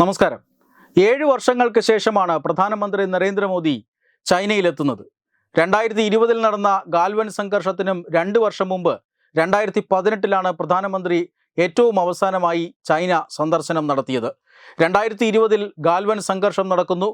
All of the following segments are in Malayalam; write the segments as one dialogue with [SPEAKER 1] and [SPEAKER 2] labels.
[SPEAKER 1] നമസ്കാരം. ഏഴ് വർഷങ്ങൾക്ക് ശേഷമാണ് പ്രധാനമന്ത്രി നരേന്ദ്രമോദി ചൈനയിലെത്തുന്നത്. രണ്ടായിരത്തി ഇരുപതിൽ നടന്ന ഗാൽവൻ സംഘർഷത്തിനും രണ്ട് വർഷം മുമ്പ് രണ്ടായിരത്തി പതിനെട്ടിലാണ് പ്രധാനമന്ത്രി ഏറ്റവും അവസാനമായി ചൈന സന്ദർശനം നടത്തിയത്. രണ്ടായിരത്തി ഇരുപതിൽ ഗാൽവൻ സംഘർഷം നടക്കുന്നു.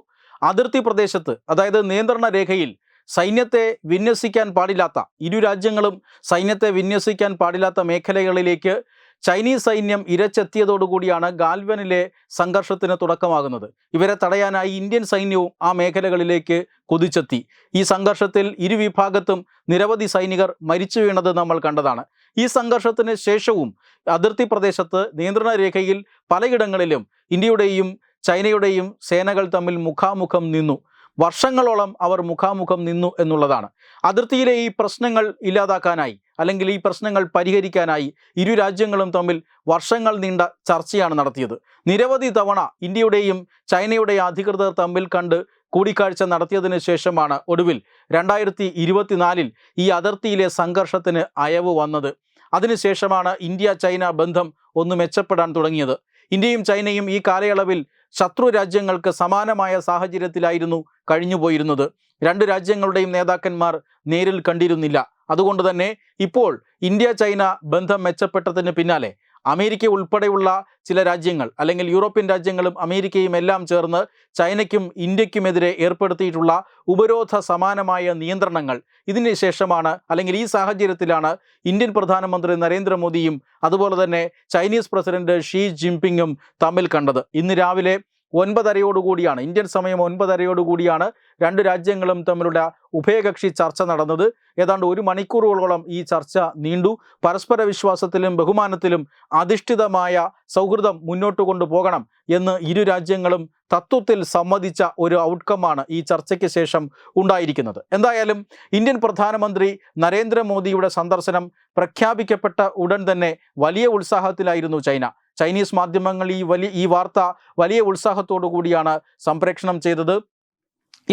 [SPEAKER 1] അതിർത്തി പ്രദേശത്ത് അതായത് നിയന്ത്രണ രേഖയിൽ സൈന്യത്തെ വിന്യസിക്കാൻ പാടില്ലാത്ത ഇരു രാജ്യങ്ങളും സൈന്യത്തെ വിന്യസിക്കാൻ പാടില്ലാത്ത മേഖലകളിലേക്ക് ചൈനീസ് സൈന്യം ഇരച്ചെത്തിയതോടുകൂടിയാണ് ഗാൽവനിലെ സംഘർഷത്തിന് തുടക്കമാകുന്നത്. ഇവരെ തടയാനായി ഇന്ത്യൻ സൈന്യവും ആ മേഖലകളിലേക്ക് കുതിച്ചെത്തി. ഈ സംഘർഷത്തിൽ ഇരുവിഭാഗത്തും നിരവധി സൈനികർ മരിച്ചു വീണത് നമ്മൾ കണ്ടതാണ്. ഈ സംഘർഷത്തിന് ശേഷവും അതിർത്തി പ്രദേശത്ത് നിയന്ത്രണ രേഖയിൽ പലയിടങ്ങളിലും ഇന്ത്യയുടെയും ചൈനയുടെയും സേനകൾ തമ്മിൽ മുഖാമുഖം നിന്നു. വർഷങ്ങളോളം അവർ മുഖാമുഖം നിന്നു എന്നുള്ളതാണ്. അതിർത്തിയിലെ ഈ പ്രശ്നങ്ങൾ ഇല്ലാതാക്കാനായി അല്ലെങ്കിൽ ഈ പ്രശ്നങ്ങൾ പരിഹരിക്കാനായി ഇരു രാജ്യങ്ങളും തമ്മിൽ വർഷങ്ങൾ നീണ്ട ചർച്ചയാണ് നടത്തിയത്. നിരവധി തവണ ഇന്ത്യയുടെയും ചൈനയുടെയും അധികൃതർ തമ്മിൽ കണ്ട് കൂടിക്കാഴ്ച നടത്തിയതിന് ശേഷമാണ് ഒടുവിൽ രണ്ടായിരത്തി ഇരുപത്തിനാലിൽ ഈ അതിർത്തിയിലെ സംഘർഷത്തിന് അയവ് വന്നത്. അതിനുശേഷമാണ് ഇന്ത്യ ചൈന ബന്ധം ഒന്ന് മെച്ചപ്പെടാൻ തുടങ്ങിയത്. ഇന്ത്യയും ചൈനയും ഈ കാലയളവിൽ ശത്രു രാജ്യങ്ങൾക്ക് സമാനമായ സാഹചര്യത്തിലായിരുന്നു കഴിഞ്ഞുപോയിരുന്നത്. രണ്ട് രാജ്യങ്ങളുടെയും നേതാക്കന്മാർ നേരിൽ കണ്ടിരുന്നില്ല. അതുകൊണ്ട് തന്നെ ഇപ്പോൾ ഇന്ത്യ ചൈന ബന്ധം മെച്ചപ്പെട്ടതിന് പിന്നാലെ അമേരിക്ക ഉൾപ്പെടെയുള്ള ചില രാജ്യങ്ങൾ അല്ലെങ്കിൽ യൂറോപ്യൻ രാജ്യങ്ങളും അമേരിക്കയും എല്ലാം ചേർന്ന് ചൈനയ്ക്കും ഇന്ത്യക്കുമെതിരെ ഏർപ്പെടുത്തിയിട്ടുള്ള ഉപരോധ സമാനമായ നിയന്ത്രണങ്ങൾ ഇതിന് ശേഷമാണ് അല്ലെങ്കിൽ ഈ സാഹചര്യത്തിലാണ് ഇന്ത്യൻ പ്രധാനമന്ത്രി നരേന്ദ്രമോദിയും അതുപോലെ തന്നെ ചൈനീസ് പ്രസിഡന്റ് ഷീ ജിൻപിങ്ങും തമ്മിൽ കണ്ടത്. ഇന്ന് രാവിലെ ഒൻപതരയോടുകൂടിയാണ് ഇന്ത്യൻ സമയം ഒൻപതരയോടുകൂടിയാണ് രണ്ട് രാജ്യങ്ങളും തമ്മിലുള്ള ഉഭയകക്ഷി ചർച്ച നടന്നത്. ഏതാണ്ട് ഒരു മണിക്കൂറുകളോളം ഈ ചർച്ച നീണ്ടു. പരസ്പര വിശ്വാസത്തിലും ബഹുമാനത്തിലും അധിഷ്ഠിതമായ സൗഹൃദം മുന്നോട്ട് കൊണ്ടുപോകണം എന്ന് ഇരു രാജ്യങ്ങളും തത്വത്തിൽ സമ്മതിച്ച ഒരു ഔട്ട്കമാണ് ഈ ചർച്ചയ്ക്ക് ശേഷം ഉണ്ടായിരിക്കുന്നത്. എന്തായാലും ഇന്ത്യൻ പ്രധാനമന്ത്രി നരേന്ദ്രമോദിയുടെ സന്ദർശനം പ്രഖ്യാപിക്കപ്പെട്ട ഉടൻ തന്നെ വലിയ ഉത്സാഹത്തിലായിരുന്നു ചൈന. ചൈനീസ് മാധ്യമങ്ങൾ ഈ വലിയ ഈ വാർത്ത വലിയ ഉത്സാഹത്തോടു കൂടിയാണ് സംപ്രേക്ഷണം ചെയ്തത്.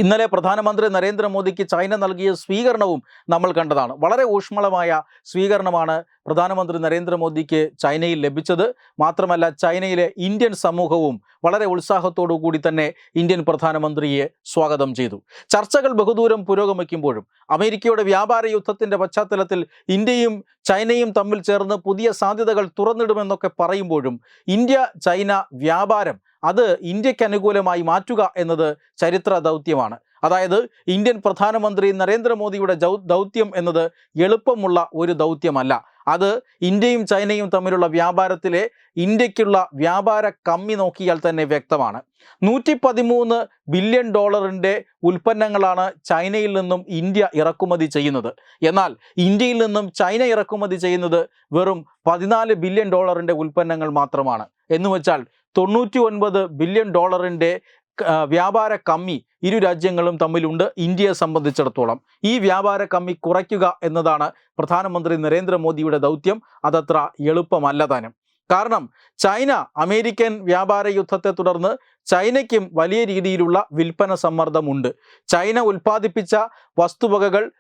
[SPEAKER 1] ഇന്നലെ പ്രധാനമന്ത്രി നരേന്ദ്രമോദിക്ക് ചൈന നൽകിയ സ്വീകരണവും നമ്മൾ കണ്ടതാണ്. വളരെ ഊഷ്മളമായ സ്വീകരണമാണ് പ്രധാനമന്ത്രി നരേന്ദ്രമോദിക്ക് ചൈനയിൽ ലഭിച്ചത് മാത്രമല്ല ചൈനയിലെ ഇന്ത്യൻ സമൂഹവും വളരെ ഉത്സാഹത്തോടു കൂടി തന്നെ ഇന്ത്യൻ പ്രധാനമന്ത്രിയെ സ്വാഗതം ചെയ്തു. ചർച്ചകൾ ബഹുദൂരം പുരോഗമിക്കുമ്പോഴും അമേരിക്കയുടെ വ്യാപാര യുദ്ധത്തിന്റെ പശ്ചാത്തലത്തിൽ ഇന്ത്യയും ചൈനയും തമ്മിൽ ചേർന്ന് പുതിയ സാധ്യതകൾ തുറന്നിടുമെന്നൊക്കെ പറയുമ്പോഴും ഇന്ത്യ ചൈന വ്യാപാരം അത് ഇന്ത്യയ്ക്ക് അനുകൂലമായി മാറ്റുക എന്നത് ചരിത്ര ദൗത്യമാണ്. അതായത് ഇന്ത്യൻ പ്രധാനമന്ത്രി നരേന്ദ്രമോദിയുടെ ദൗത്യം എന്നത് എളുപ്പമുള്ള ഒരു ദൗത്യമല്ല. അത് ഇന്ത്യയും ചൈനയും തമ്മിലുള്ള വ്യാപാരത്തിലെ ഇന്ത്യക്കുള്ള വ്യാപാര കമ്മി നോക്കിയാൽ തന്നെ വ്യക്തമാണ്. നൂറ്റി പതിമൂന്ന് ബില്യൺ ഡോളറിന്റെ ഉൽപ്പന്നങ്ങളാണ് ചൈനയിൽ നിന്നും ഇന്ത്യ ഇറക്കുമതി ചെയ്യുന്നത്. എന്നാൽ ഇന്ത്യയിൽ നിന്നും ചൈന ഇറക്കുമതി ചെയ്യുന്നത് വെറും പതിനാല് ബില്യൺ ഡോളറിന്റെ ഉൽപ്പന്നങ്ങൾ മാത്രമാണ്. എന്നുവെച്ചാൽ തൊണ്ണൂറ്റി ഒൻപത് ബില്യൺ ഡോളറിന്റെ വ്യാപാര കമ്മി ഇരു രാജ്യങ്ങളും തമ്മിലുണ്ട്. ഇന്ത്യയെ സംബന്ധിച്ചിടത്തോളം ഈ വ്യാപാര കമ്മി കുറയ്ക്കുക എന്നതാണ് പ്രധാനമന്ത്രി നരേന്ദ്രമോദിയുടെ ദൗത്യം. അതത്ര എളുപ്പമല്ല താനും. കാരണം ചൈന അമേരിക്കൻ വ്യാപാര യുദ്ധത്തെ തുടർന്ന് ചൈനയ്ക്കും വലിയ രീതിയിലുള്ള വിൽപ്പന സമ്മർദ്ദമുണ്ട്. ചൈന ഉൽപ്പാദിപ്പിച്ച വസ്തുവകകൾ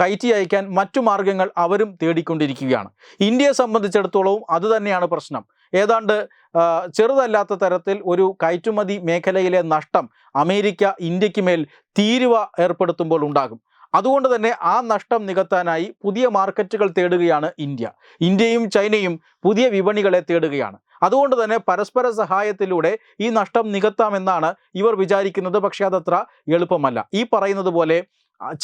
[SPEAKER 1] കയറ്റി അയക്കാൻ മറ്റു മാർഗങ്ങൾ അവരും തേടിക്കൊണ്ടിരിക്കുകയാണ്. ഇന്ത്യയെ സംബന്ധിച്ചിടത്തോളവും അതുതന്നെയാണ് പ്രശ്നം. ഏതാണ്ട് ചെറുതല്ലാത്ത തരത്തിൽ ഒരു കയറ്റുമതി മേഖലയിലെ നഷ്ടം അമേരിക്ക ഇന്ത്യയ്ക്ക് മേൽ തീരുവ ഏർപ്പെടുത്തുമ്പോൾ ഉണ്ടാകും. അതുകൊണ്ട് തന്നെ ആ നഷ്ടം നികത്താനായി പുതിയ മാർക്കറ്റുകൾ തേടുകയാണ് ഇന്ത്യ. ഇന്ത്യയും ചൈനയും പുതിയ വിപണികളെ തേടുകയാണ്. അതുകൊണ്ട് തന്നെ പരസ്പര സഹായത്തിലൂടെ ഈ നഷ്ടം നികത്താമെന്നാണ് ഇവർ വിചാരിക്കുന്നത്. പക്ഷേ അതത്ര എളുപ്പമല്ല. ഈ പറയുന്നത് പോലെ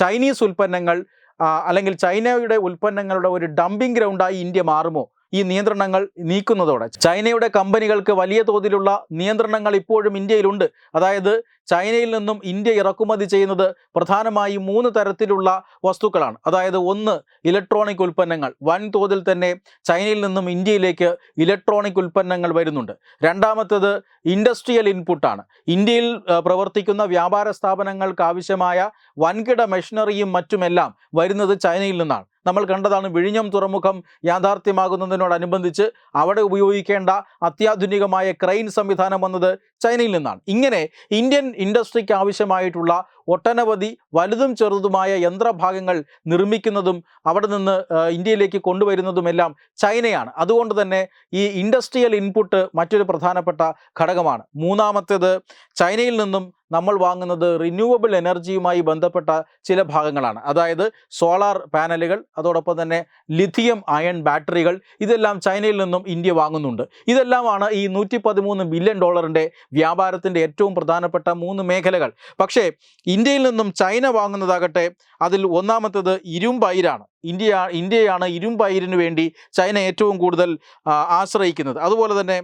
[SPEAKER 1] ചൈനീസ് ഉൽപ്പന്നങ്ങൾ അല്ലെങ്കിൽ ചൈനയുടെ ഉൽപ്പന്നങ്ങളുടെ ഒരു ഡംപിംഗ് ഗ്രൗണ്ടായി ഇന്ത്യ മാറുമോ? ഈ നിയന്ത്രണങ്ങൾ നീക്കുന്നതോടെ. ചൈനയുടെ കമ്പനികൾക്ക് വലിയ തോതിലുള്ള നിയന്ത്രണങ്ങൾ ഇപ്പോഴും ഇന്ത്യയിലുണ്ട്. അതായത് ചൈനയിൽ നിന്നും ഇന്ത്യ ഇറക്കുമതി ചെയ്യുന്നത് പ്രധാനമായും മൂന്ന് തരത്തിലുള്ള വസ്തുക്കളാണ്. അതായത് ഒന്ന് ഇലക്ട്രോണിക് ഉൽപ്പന്നങ്ങൾ. വൻതോതിൽ തന്നെ ചൈനയിൽ നിന്നും ഇന്ത്യയിലേക്ക് ഇലക്ട്രോണിക് ഉൽപ്പന്നങ്ങൾ വരുന്നുണ്ട്. രണ്ടാമത്തേത് ഇൻഡസ്ട്രിയൽ ഇൻപുട്ടാണ്. ഇന്ത്യയിൽ പ്രവർത്തിക്കുന്ന വ്യാപാര സ്ഥാപനങ്ങൾക്ക് ആവശ്യമായ വൻകിട മെഷീനറിയും മറ്റുമെല്ലാം വരുന്നത് ചൈനയിൽ നിന്നാണ്. നമ്മൾ കണ്ടതാണ് വിഴിഞ്ഞം തുറമുഖം യാഥാർത്ഥ്യമാകുന്നതിനോടനുബന്ധിച്ച് അവിടെ ഉപയോഗിക്കേണ്ട അത്യാധുനികമായ ക്രെയിൻ സംവിധാനം വന്നത് ചൈനയിൽ നിന്നാണ്. ഇങ്ങനെ ഇന്ത്യൻ ഇൻഡസ്ട്രിക്ക് ആവശ്യമായിട്ടുള്ള ഒട്ടനവധി വലുതും ചെറുതുമായ യന്ത്രഭാഗങ്ങൾ നിർമ്മിക്കുന്നതും അവിടെ നിന്ന് ഇന്ത്യയിലേക്ക് കൊണ്ടുവരുന്നതുമെല്ലാം ചൈനയാണ്. അതുകൊണ്ട് തന്നെ ഈ ഇൻഡസ്ട്രിയൽ ഇൻപുട്ട് മറ്റൊരു പ്രധാനപ്പെട്ട ഘടകമാണ്. മൂന്നാമത്തേത് ചൈനയിൽ നിന്നും നമ്മൾ വാങ്ങുന്നത് റിന്യൂവബിൾ എനർജിയുമായി ബന്ധപ്പെട്ട ചില ഭാഗങ്ങളാണ്. അതായത് സോളാർ പാനലുകൾ അതോടൊപ്പം തന്നെ ലിഥിയം അയൺ ബാറ്ററികൾ ഇതെല്ലാം ചൈനയിൽ നിന്നും ഇന്ത്യ വാങ്ങുന്നുണ്ട്. ഇതെല്ലാമാണ് ഈ നൂറ്റി പതിമൂന്ന് ബില്യൺ ഡോളറിന്റെ വ്യാപാരത്തിന്റെ ഏറ്റവും പ്രധാനപ്പെട്ട മൂന്ന് മേഖലകൾ. പക്ഷേ ഇന്ത്യയിൽ നിന്നും ചൈന വാങ്ങുന്നതാകട്ടെ അതിൽ ഒന്നാമത്തേത് ഇരുമ്പയിരാണ് ഇന്ത്യ ഇന്ത്യയാണ് ഇരുമ്പയിരിന് വേണ്ടി ചൈന ഏറ്റവും കൂടുതൽ ആശ്രയിക്കുന്നത്. അതുപോലെ തന്നെ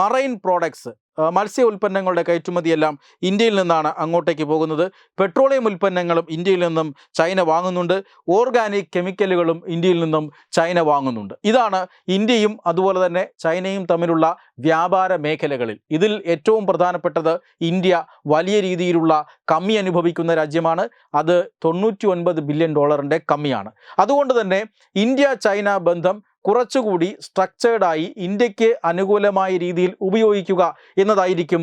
[SPEAKER 1] മറൈൻ പ്രോഡക്ട്സ് മത്സ്യ ഉൽപ്പന്നങ്ങളുടെ കയറ്റുമതിയെല്ലാം ഇന്ത്യയിൽ നിന്നാണ് അങ്ങോട്ടേക്ക് പോകുന്നത്. പെട്രോളിയം ഉൽപ്പന്നങ്ങളും ഇന്ത്യയിൽ നിന്നും ചൈന വാങ്ങുന്നുണ്ട്. ഓർഗാനിക് കെമിക്കലുകളും ഇന്ത്യയിൽ നിന്നും ചൈന വാങ്ങുന്നുണ്ട്. ഇതാണ് ഇന്ത്യയും അതുപോലെ തന്നെ ചൈനയും തമ്മിലുള്ള വ്യാപാര മേഖലകളിൽ. ഇതിൽ ഏറ്റവും പ്രധാനപ്പെട്ടത് ഇന്ത്യ വലിയ രീതിയിലുള്ള കമ്മി അനുഭവിക്കുന്ന രാജ്യമാണ്. അത് തൊണ്ണൂറ്റി ബില്യൺ ഡോളറിന്റെ കമ്മിയാണ്. അതുകൊണ്ട് തന്നെ ഇന്ത്യ ചൈന ബന്ധം കുറച്ചുകൂടി സ്ട്രക്ചേർഡായി ഇന്ത്യയ്ക്ക് അനുകൂലമായ രീതിയിൽ ഉപയോഗിക്കുക എന്നതായിരിക്കും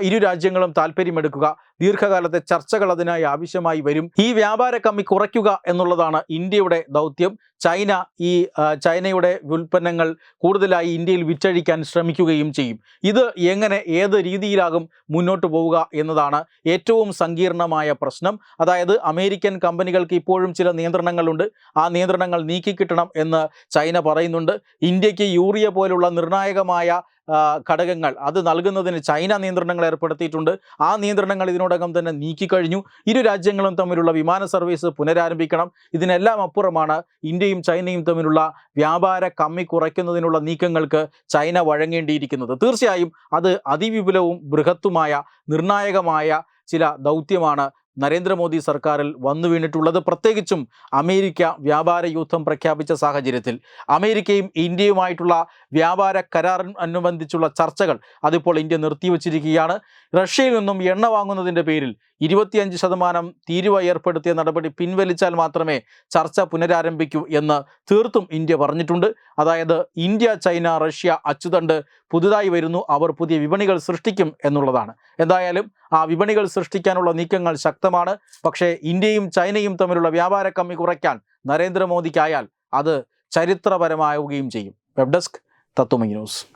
[SPEAKER 1] ഇരു രാജ്യങ്ങളും താല്പര്യമെടുക്കുക. ദീർഘകാലത്തെ ചർച്ചകൾ അതിനായി ആവശ്യമായി വരും. ഈ വ്യാപാര കമ്മി കുറയ്ക്കുക എന്നുള്ളതാണ് ഇന്ത്യയുടെ ദൗത്യം. ചൈന ഈ ചൈനയുടെ ഉൽപ്പന്നങ്ങൾ കൂടുതലായി ഇന്ത്യയിൽ വിറ്റഴിക്കാൻ ശ്രമിക്കുകയും ചെയ്യും. ഇത് എങ്ങനെ ഏത് രീതിയിലാകും മുന്നോട്ട് പോവുക എന്നതാണ് ഏറ്റവും സങ്കീർണമായ പ്രശ്നം. അതായത് അമേരിക്കൻ കമ്പനികൾക്ക് ഇപ്പോഴും ചില നിയന്ത്രണങ്ങളുണ്ട്. ആ നിയന്ത്രണങ്ങൾ നീക്കിക്കിട്ടണം എന്ന് ചൈന പറയുന്നുണ്ട് ഇന്ത്യയ്ക്ക് യൂറിയ പോലുള്ള നിർണായകമായ ഘടകങ്ങൾ അത് നൽകുന്നതിന് ചൈന നിയന്ത്രണങ്ങൾ ഏർപ്പെടുത്തിയിട്ടുണ്ട്. ആ നിയന്ത്രണങ്ങൾ ഇതിനോടകം തന്നെ നീക്കിക്കഴിഞ്ഞു. ഇരു രാജ്യങ്ങളും തമ്മിലുള്ള വിമാന സർവീസ് പുനരാരംഭിക്കണം. ഇതിനെല്ലാം അപ്പുറമാണ് ഇന്ത്യയും ചൈനയും തമ്മിലുള്ള വ്യാപാര കമ്മി കുറയ്ക്കുന്നതിനുള്ള നീക്കങ്ങൾക്ക് ചൈന വഴങ്ങേണ്ടിയിരിക്കുന്നത്. തീർച്ചയായും അത് അതിവിപുലവും ബൃഹത്തുമായ നിർണായകമായ ചില ദൗത്യമാണ് നരേന്ദ്രമോദി സർക്കാരിൽ വന്നു വീണിട്ടുള്ളത് പ്രത്യേകിച്ചും അമേരിക്ക വ്യാപാര യുദ്ധം പ്രഖ്യാപിച്ച സാഹചര്യത്തിൽ. അമേരിക്കയും ഇന്ത്യയുമായിട്ടുള്ള വ്യാപാര കരാർ അനുബന്ധിച്ചുള്ള ചർച്ചകൾ അതിപ്പോൾ ഇന്ത്യ നിർത്തിവച്ചിരിക്കുകയാണ്. റഷ്യയിൽ നിന്നും എണ്ണ വാങ്ങുന്നതിന്റെ പേരിൽ ഇരുപത്തിയഞ്ച് ശതമാനം തീരുവ ഏർപ്പെടുത്തിയ നടപടി പിൻവലിച്ചാൽ മാത്രമേ ചർച്ച പുനരാരംഭിക്കൂ എന്ന് തീർത്തും ഇന്ത്യ പറഞ്ഞിട്ടുണ്ട്. അതായത് ഇന്ത്യ ചൈന റഷ്യ അച്ചുതണ്ട് പുതുതായി വരുന്നു. അവർ പുതിയ വിപണികൾ സൃഷ്ടിക്കും എന്നുള്ളതാണ്. എന്തായാലും ആ വിപണികൾ സൃഷ്ടിക്കാനുള്ള നീക്കങ്ങൾ ശക്തമാണ്. പക്ഷേ ഇന്ത്യയും ചൈനയും തമ്മിലുള്ള വ്യാപാര കമ്മി കുറയ്ക്കാൻ നരേന്ദ്രമോദിക്കായാൽ അത് ചരിത്രപരമാവുകയും ചെയ്യും. Web desk Tatwamayi news.